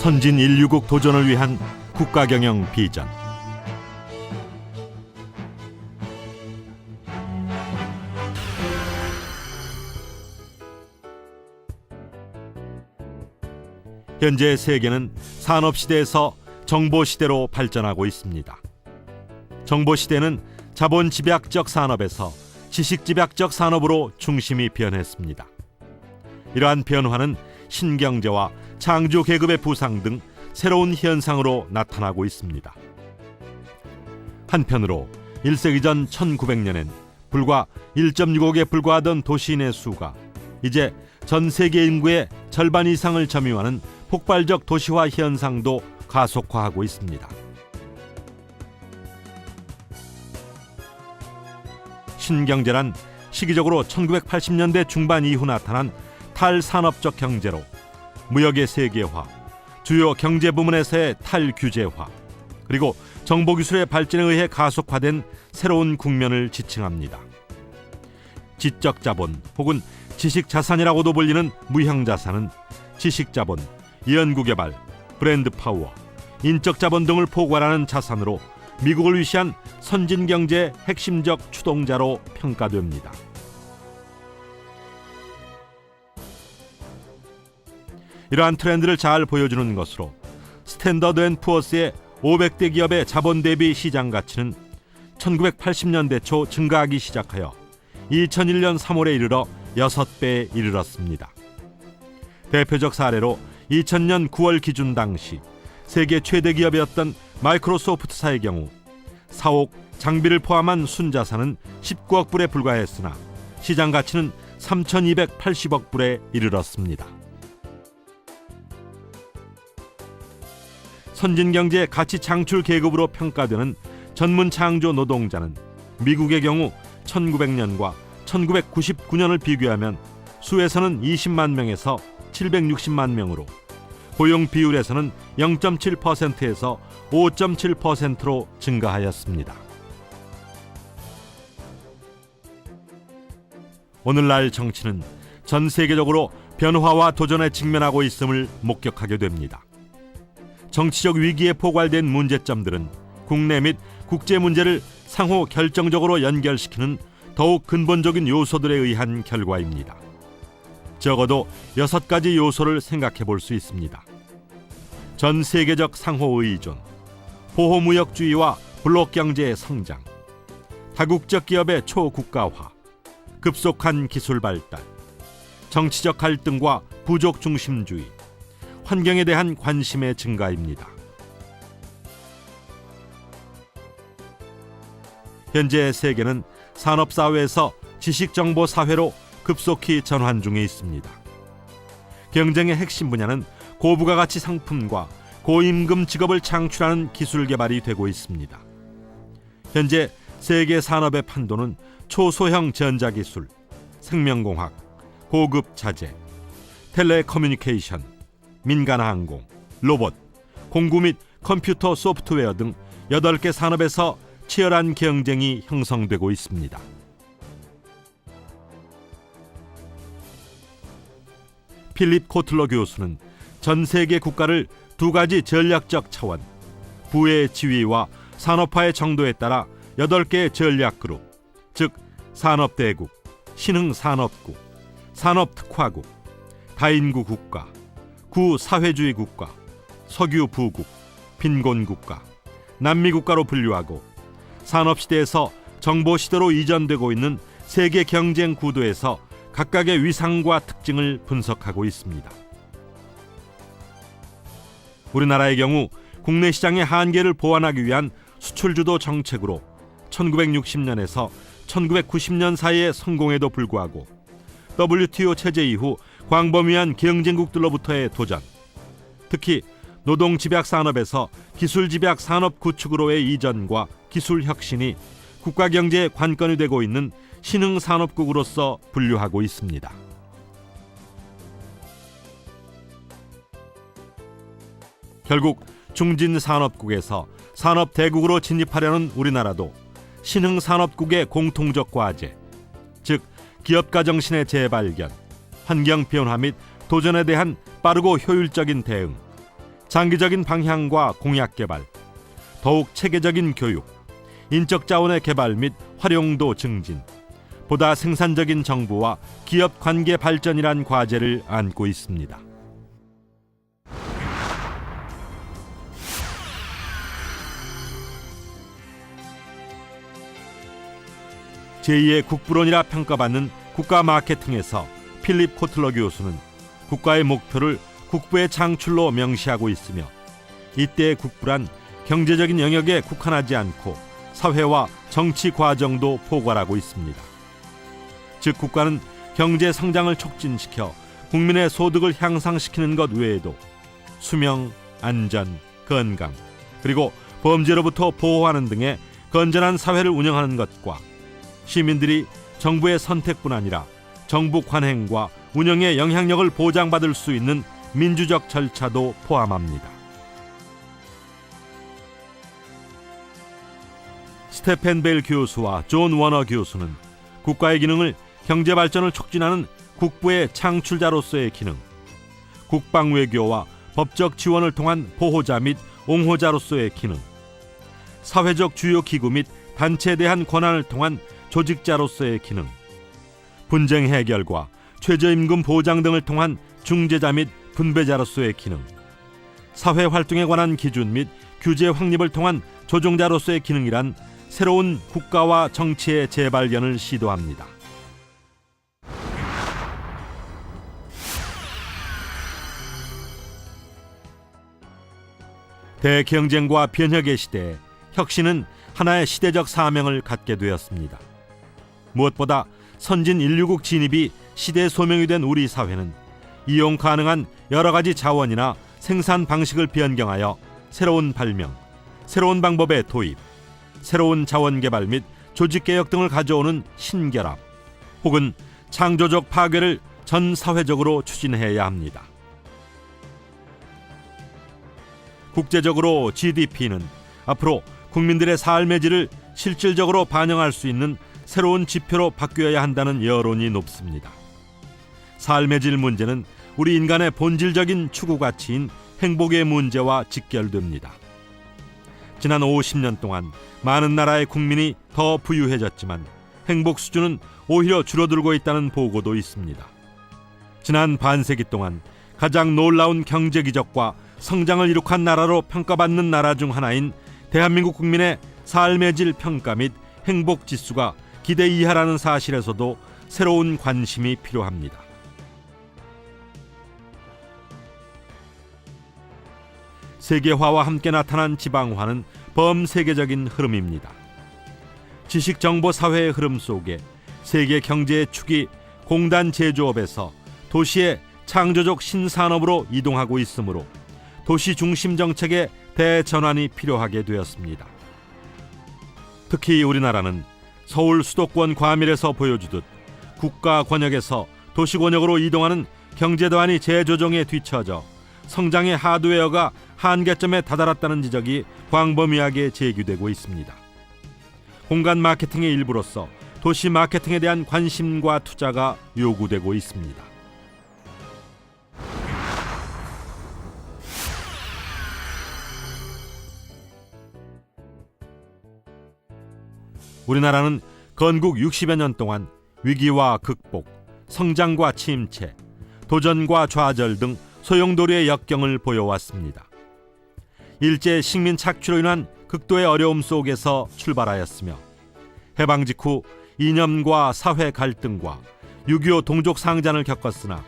선진 인류국 도전을 위한 국가 경영 비전. 현재 세계는 산업 시대에서 정보 시대로 발전하고 있습니다. 정보 시대는 자본 집약적 산업에서 지식 집약적 산업으로 중심이 변했습니다. 이러한 변화는 신경제와 창조 계급의 부상 등 새로운 현상으로 나타나고 있습니다. 한편으로 1세기 전 1900년엔 불과 1.65에 불과하던 도시인의 수가 이제 전 세계 인구의 절반 이상을 점유하는 폭발적 도시화 현상도 가속화하고 있습니다. 신경제란 시기적으로 1980년대 중반 이후 나타난 탈산업적 경제로 무역의 세계화, 주요 경제 부문에서의 탈규제화, 그리고 정보기술의 발전에 의해 가속화된 새로운 국면을 지칭합니다. 지적 자본 혹은 지식 자산이라고도 불리는 무형 자산은 지식 자본, 연구 개발, 브랜드 파워, 인적 자본 등을 포괄하는 자산으로 미국을 위시한 선진 경제의 핵심적 추동자로 평가됩니다. 이러한 트렌드를 잘 보여주는 것으로 스탠더드 앤 푸어스의 500대 기업의 자본 대비 시장 가치는 1980년대 초 증가하기 시작하여 2001년 3월에 이르러 6배에 이르렀습니다. 대표적 사례로 2000년 9월 기준 당시 세계 최대 기업이었던 마이크로소프트사의 경우 사옥, 장비를 포함한 순자산은 19억 불에 불과했으나 시장 가치는 3,280억 불에 이르렀습니다. 선진 경제 가치 창출 계급으로 평가되는 전문 창조 노동자는 미국의 경우 1900년과 1999년을 비교하면 수에서는 20만 명에서 760만 명으로 고용 비율에서는 0.7%에서 5.7%로 증가하였습니다. 오늘날 정치는 전 세계적으로 변화와 도전에 직면하고 있음을 목격하게 됩니다. 정치적 위기에 포괄된 문제점들은 국내 및 국제 문제를 상호 결정적으로 연결시키는 더욱 근본적인 요소들에 의한 결과입니다. 적어도 여섯 가지 요소를 생각해 볼 수 있습니다. 전 세계적 상호 의존, 보호무역주의와 블록 경제의 성장, 다국적 기업의 초국가화, 급속한 기술 발달, 정치적 갈등과 부족 중심주의, 환경에 대한 관심의 증가입니다. 현재 세계는 산업 사회에서 지식 정보 사회로 급속히 전환 중에 있습니다. 경쟁의 핵심 분야는 고부가 가치 상품과 고임금 직업을 창출하는 기술 개발이 되고 있습니다. 현재 세계 산업의 판도는 초소형 전자기술, 생명공학, 고급 자재, 텔레커뮤니케이션, 민간항공, 로봇, 공구 및 컴퓨터 소프트웨어 등 8개 산업에서 치열한 경쟁이 형성되고 있습니다. 필립 코틀러 교수는 전 세계 국가를 두 가지 전략적 차원, 부의 지위와 산업화의 정도에 따라 8개의 전략 그룹, 즉 산업대국, 신흥산업국, 산업특화국, 다인구 국가, 구사회주의 국가, 석유 부국, 빈곤 국가, 남미 국가로 분류하고 산업 시대에서 정보 시대로 이전되고 있는 세계 경쟁 구도에서 각각의 위상과 특징을 분석하고 있습니다. 우리나라의 경우 국내 시장의 한계를 보완하기 위한 수출 주도 정책으로 1960년에서 1990년 사이에 성공에도 불구하고 WTO 체제 이후 광범위한 경쟁국들로부터의 도전, 특히 노동 집약 산업에서 기술 집약 산업 구축으로의 이전과 기술 혁신이 국가 경제의 관건이 되고 있는 신흥 산업국으로서 분류하고 있습니다. 결국 중진 산업국에서 산업 대국으로 진입하려는 우리나라도 신흥 산업국의 공통적 과제, 즉 기업가 정신의 재발견, 환경 변화 및 도전에 대한 빠르고 효율적인 대응, 장기적인 방향과 공약 개발, 더욱 체계적인 교육, 인적 자원의 개발 및 활용도 증진, 보다 생산적인 정부와 기업 관계 발전이란 과제를 안고 있습니다. 제2의 국부론이라 평가받는 국가 마케팅에서 필립 코틀러 교수는 국가의 목표를 국부의 창출로 명시하고 있으며 이때의 국부란 경제적인 영역에 국한하지 않고 사회와 정치 과정도 포괄하고 있습니다. 즉 국가는 경제 성장을 촉진시켜 국민의 소득을 향상시키는 것 외에도 수명, 안전, 건강 그리고 범죄로부터 보호하는 등의 건전한 사회를 운영하는 것과 시민들이 정부의 선택뿐 아니라 정부 관행과 운영의 영향력을 보장받을 수 있는 민주적 절차도 포함합니다. 스테펜 벨 교수와 존 워너 교수는 국가의 기능을 경제 발전을 촉진하는 국부의 창출자로서의 기능, 국방 외교와 법적 지원을 통한 보호자 및 옹호자로서의 기능, 사회적 주요 기구 및 단체에 대한 권한을 통한 조직자로서의 기능, 분쟁 해결과 최저임금 보장 등을 통한 중재자 및 분배자로서의 기능, 사회 활동에 관한 기준 및 규제 확립을 통한 조종자로서의 기능이란 새로운 국가와 정치의 재발견을 시도합니다. 대경쟁과 변혁의 시대에 혁신은 하나의 시대적 사명을 갖게 되었습니다. 무엇보다 선진 인류국 진입이 시대 소명이 된 우리 사회는 이용 가능한 여러 가지 자원이나 생산 방식을 변경하여 새로운 발명, 새로운 방법의 도입, 새로운 자원 개발 및 조직 개혁 등을 가져오는 신결합 혹은 창조적 파괴를 전 사회적으로 추진해야 합니다. 국제적으로 GDP는 앞으로 국민들의 삶의 질을 실질적으로 반영할 수 있는 새로운 지표로 바뀌어야 한다는 여론이 높습니다. 삶의 질 문제는 우리 인간의 본질적인 추구 가치인 행복의 문제와 직결됩니다. 지난 50년 동안 많은 나라의 국민이 더 부유해졌지만 행복 수준은 오히려 줄어들고 있다는 보고도 있습니다. 지난 반세기 동안 가장 놀라운 경제 기적과 성장을 이룩한 나라로 평가받는 나라 중 하나인 대한민국 국민의 삶의 질 평가 및 행복 지수가 기대 이하라는 사실에서도 새로운 관심이 필요합니다. 세계화와 함께 나타난 지방화는 범세계적인 흐름입니다. 지식 정보 사회의 흐름 속에 세계 경제의 축이 공단 제조업에서 도시의 창조적 신산업으로 이동하고 있으므로 도시 중심 정책의 대전환이 필요하게 되었습니다. 특히 우리나라는 서울 수도권 과밀에서 보여주듯 국가 권역에서 도시 권역으로 이동하는 경제도안이 재조정에 뒤처져 성장의 하드웨어가 한계점에 다다랐다는 지적이 광범위하게 제기되고 있습니다. 공간 마케팅의 일부로서 도시 마케팅에 대한 관심과 투자가 요구되고 있습니다. 우리나라는 건국 60여 년 동안 위기와 극복, 성장과 침체, 도전과 좌절 등 소용돌이의 역경을 보여왔습니다. 일제 식민 착취로 인한 극도의 어려움 속에서 출발하였으며 해방 직후 이념과 사회 갈등과 6.25 동족 상잔을 겪었으나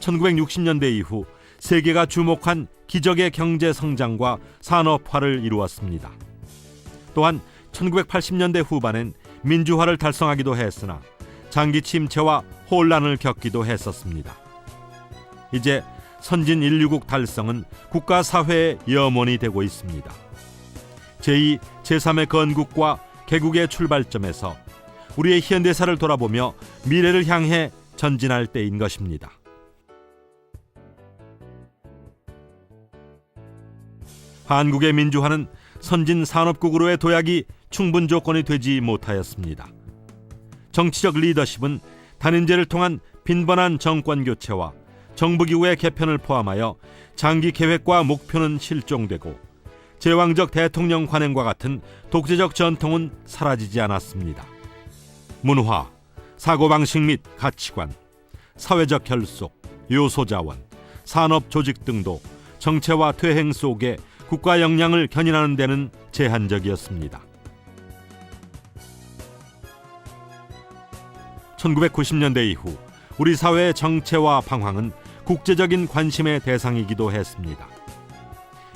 1960년대 이후 세계가 주목한 기적의 경제 성장과 산업화를 이루었습니다. 또한 1980년대 후반엔 민주화를 달성하기도 했으나 장기 침체와 혼란을 겪기도 했었습니다. 이제 선진 인류국 달성은 국가 사회의 염원이 되고 있습니다. 제2, 제3의 건국과 개국의 출발점에서 우리의 현대사를 돌아보며 미래를 향해 전진할 때인 것입니다. 한국의 민주화는 선진 산업국으로의 도약이 충분 조건이 되지 못하였습니다. 정치적 리더십은 단인제를 통한 빈번한 정권 교체와 정부기구의 개편을 포함하여 장기 계획과 목표는 실종되고 제왕적 대통령 관행과 같은 독재적 전통은 사라지지 않았습니다. 문화, 사고방식 및 가치관, 사회적 결속, 요소 자원, 산업 조직 등도 정체와 퇴행 속에 국가 역량을 견인하는 데는 제한적이었습니다. 1990년대 이후 우리 사회의 정체와 방황은 국제적인 관심의 대상이기도 했습니다.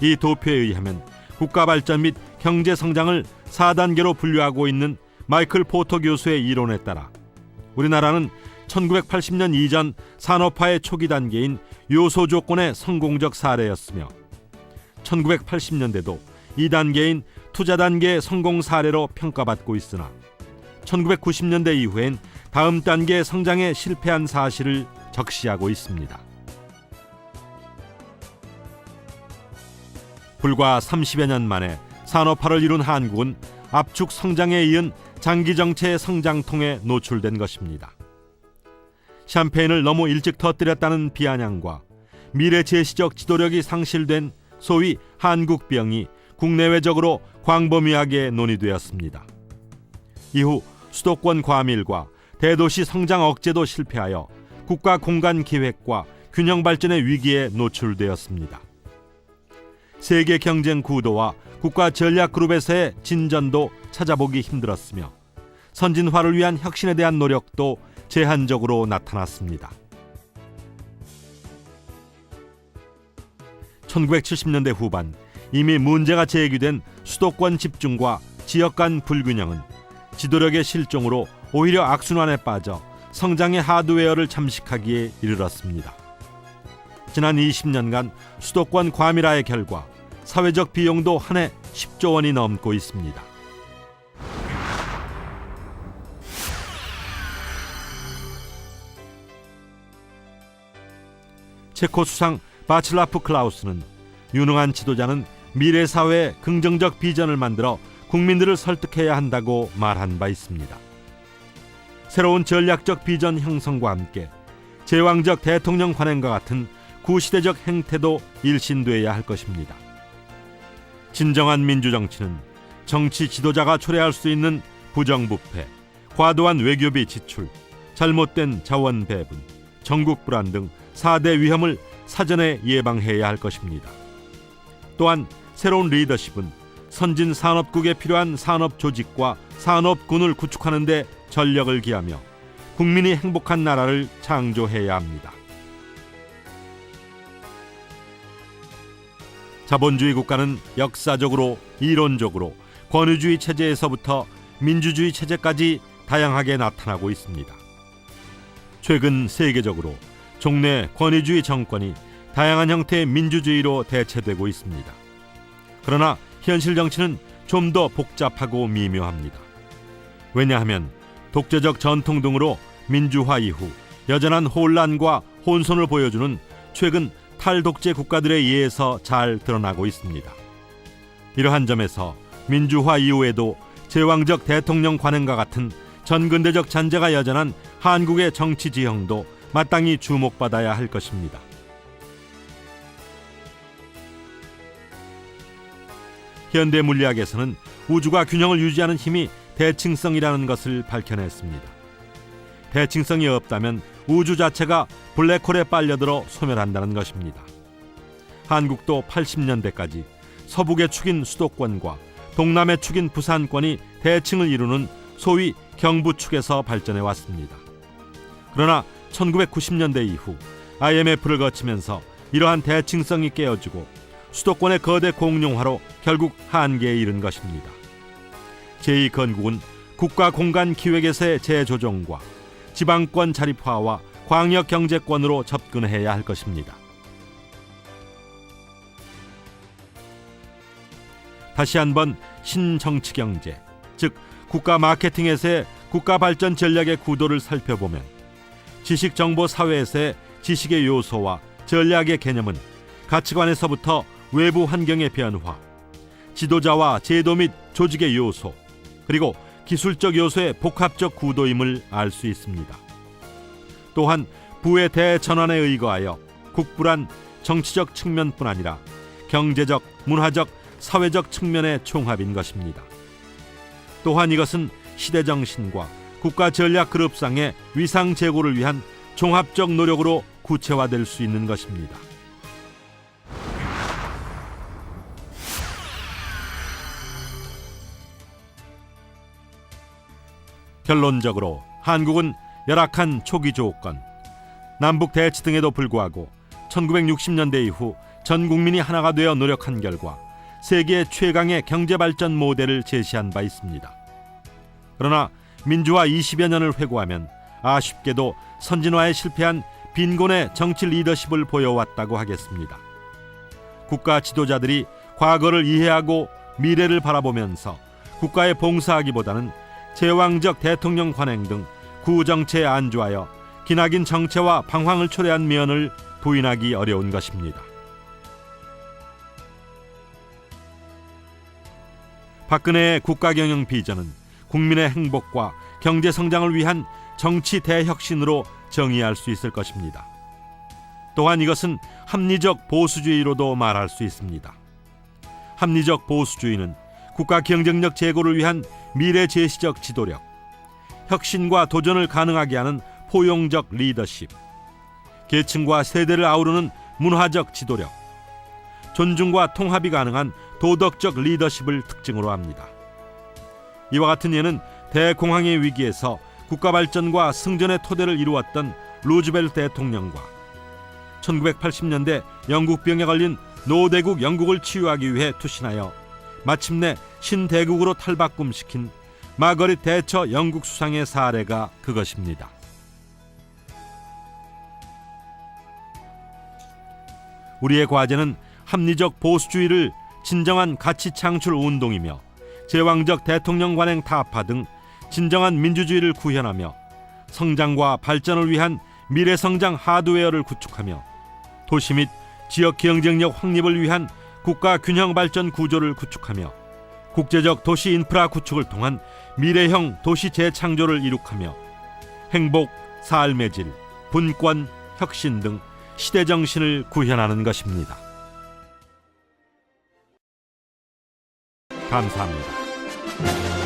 이 도표에 의하면 국가 발전 및 경제 성장을 4단계로 분류하고 있는 마이클 포터 교수의 이론에 따라 우리나라는 1980년 이전 산업화의 초기 단계인 요소 조건의 성공적 사례였으며 1980년대도 2단계인 투자 단계 성공 사례로 평가받고 있으나 1990년대 이후엔 다음 단계 성장에 실패한 사실을 적시하고 있습니다. 불과 30여 년 만에 산업화를 이룬 한국은 압축 성장에 이은 장기 정체의 성장통에 노출된 것입니다. 샴페인을 너무 일찍 터뜨렸다는 비아냥과 미래 제시적 지도력이 상실된 소위 한국병이 국내외적으로 광범위하게 논의되었습니다. 이후 수도권 과밀과 대도시 성장 억제도 실패하여 국가 공간 기획과 균형 발전의 위기에 노출되었습니다. 세계 경쟁 구도와 국가 전략 그룹에서의 진전도 찾아보기 힘들었으며 선진화를 위한 혁신에 대한 노력도 제한적으로 나타났습니다. 1970년대 후반 이미 문제가 제기된 수도권 집중과 지역 간 불균형은 지도력의 실종으로 오히려 악순환에 빠져 성장의 하드웨어를 잠식하기에 이르렀습니다. 지난 20년간 수도권 과밀화의 결과 사회적 비용도 한 해 10조 원이 넘고 있습니다. 체코 수상 바칠라프 클라우스는 유능한 지도자는 미래 사회에 긍정적 비전을 만들어 국민들을 설득해야 한다고 말한 바 있습니다. 새로운 전략적 비전 형성과 함께 제왕적 대통령 관행과 같은 구시대적 행태도 일신돼야 할 것입니다. 진정한 민주정치는 정치 지도자가 초래할 수 있는 부정부패, 과도한 외교비 지출, 잘못된 자원 배분, 전국 불안 등 4대 위험을 사전에 예방해야 할 것입니다. 또한 새로운 리더십은 선진 산업국에 필요한 산업 조직과 산업군을 구축하는 데 전력을 기하며 국민이 행복한 나라를 창조해야 합니다. 자본주의 국가는 역사적으로 이론적으로 권위주의 체제에서부터 민주주의 체제까지 다양하게 나타나고 있습니다. 최근 세계적으로 종래 권위주의 정권이 다양한 형태의 민주주의로 대체되고 있습니다. 그러나 현실 정치는 좀 더 복잡하고 미묘합니다. 왜냐하면 독재적 전통 등으로 민주화 이후 여전한 혼란과 혼선을 보여주는 최근 탈독재 국가들에 의해서 잘 드러나고 있습니다. 이러한 점에서 민주화 이후에도 제왕적 대통령 관행과 같은 전근대적 잔재가 여전한 한국의 정치 지형도 마땅히 주목받아야 할 것입니다. 현대 물리학에서는 우주가 균형을 유지하는 힘이 대칭성이라는 것을 밝혀냈습니다. 대칭성이 없다면 우주 자체가 블랙홀에 빨려들어 소멸한다는 것입니다. 한국도 80년대까지 서북의 축인 수도권과 동남의 축인 부산권이 대칭을 이루는 소위 경부축에서 발전해 왔습니다. 그러나 1990년대 이후 IMF를 거치면서 이러한 대칭성이 깨어지고 수도권의 거대 공룡화로 결국 한계에 이른 것입니다. 제2건국은 국가 공간 기획에서의 재조정과 지방권 자립화와 광역 경제권으로 접근해야 할 것입니다. 다시 한번 신정치 경제, 즉 국가 마케팅에서의 국가 발전 전략의 구도를 살펴보면 지식 정보 사회에서의 지식의 요소와 전략의 개념은 가치관에서부터 외부 환경의 변화, 지도자와 제도 및 조직의 요소, 그리고 기술적 요소의 복합적 구도임을 알 수 있습니다. 또한 부의 대전환에 의거하여 국부란 정치적 측면뿐 아니라 경제적, 문화적, 사회적 측면의 총합인 것입니다. 또한 이것은 시대 정신과 국가 전략 그룹상의 위상 제고를 위한 종합적 노력으로 구체화될 수 있는 것입니다. 결론적으로 한국은 열악한 초기 조건, 남북 대치 등에도 불구하고 1960년대 이후 전 국민이 하나가 되어 노력한 결과 세계 최강의 경제 발전 모델을 제시한 바 있습니다. 그러나 민주화 20여 년을 회고하면 아쉽게도 선진화에 실패한 빈곤의 정치 리더십을 보여왔다고 하겠습니다. 국가 지도자들이 과거를 이해하고 미래를 바라보면서 국가에 봉사하기보다는 제왕적 대통령 관행 등 구정체에 안주하여 기나긴 정체와 방황을 초래한 면을 부인하기 어려운 것입니다. 박근혜의 국가 경영 비전은 국민의 행복과 경제 성장을 위한 정치 대혁신으로 정의할 수 있을 것입니다. 또한 이것은 합리적 보수주의로도 말할 수 있습니다. 합리적 보수주의는 국가 경쟁력 제고를 위한 미래 제시적 지도력, 혁신과 도전을 가능하게 하는 포용적 리더십, 계층과 세대를 아우르는 문화적 지도력, 존중과 통합이 가능한 도덕적 리더십을 특징으로 합니다. 이와 같은 예는 대공황의 위기에서 국가 발전과 승전의 토대를 이루었던 루즈벨트 대통령과 1980년대 영국 병에 걸린 노대국 영국을 치유하기 위해 투신하여 마침내 신대국으로 탈바꿈시킨 마거릿 대처 영국 수상의 사례가 그것입니다. 우리의 과제는 합리적 보수주의를 진정한 가치 창출 운동이며 제왕적 대통령 관행 타파 등 진정한 민주주의를 구현하며 성장과 발전을 위한 미래 성장 하드웨어를 구축하며 도시 및 지역 경쟁력 확립을 위한 국가 균형 발전 구조를 구축하며 국제적 도시 인프라 구축을 통한 미래형 도시 재창조를 이룩하며 행복, 삶의 질, 분권, 혁신 등 시대 정신을 구현하는 것입니다. 감사합니다.